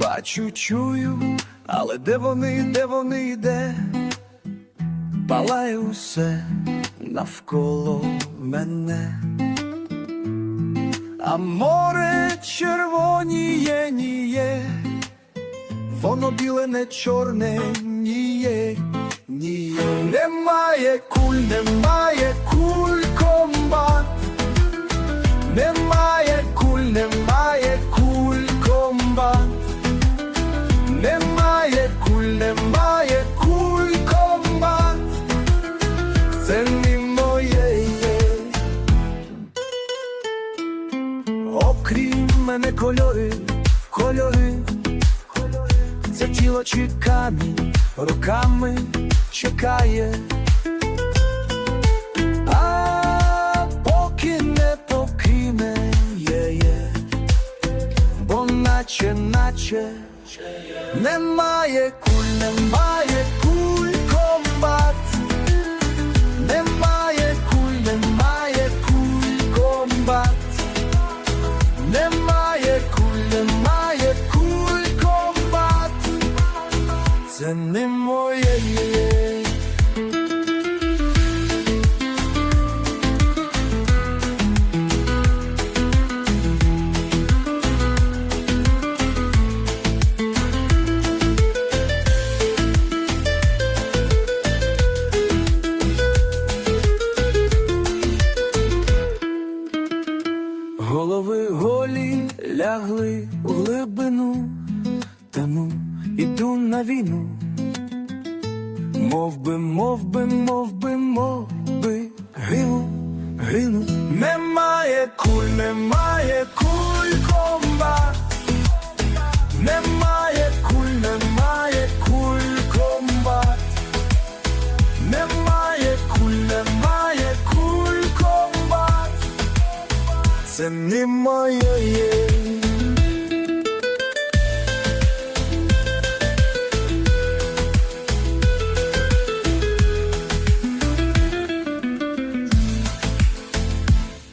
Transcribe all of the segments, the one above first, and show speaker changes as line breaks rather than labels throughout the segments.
Бачу, чую, але де вони, де вони, де? Палає усе навколо мене. А море червоніє, ніє, воно біле, не чорне, ніє. Немає куль, немає куль комбат. Немає куль, немає куль комбат. Немає куль, немає куль комбат. Це не моє. є. Окрім мене кольори, кольори, це тіло чи камінь руками чекає. А поки не покине є, бо наче, наче немає куль, немає куль комбат. Немає куль, немає куль комбат. Немає куль, немає куль комбат. Це не моє. Голі лягли в глибину, Тану іду на війну. Мов би, мов би, мов би, мов би, гину, гину. Немає куль. Немає серце не моє.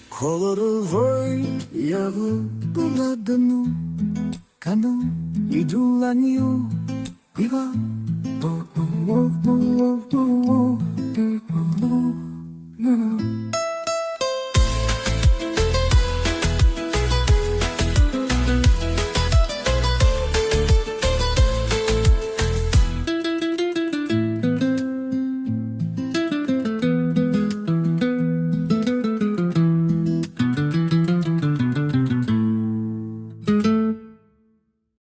Колоровой яблоку на дну, кону иду ланью, пиво, мов, мов, мов, мов.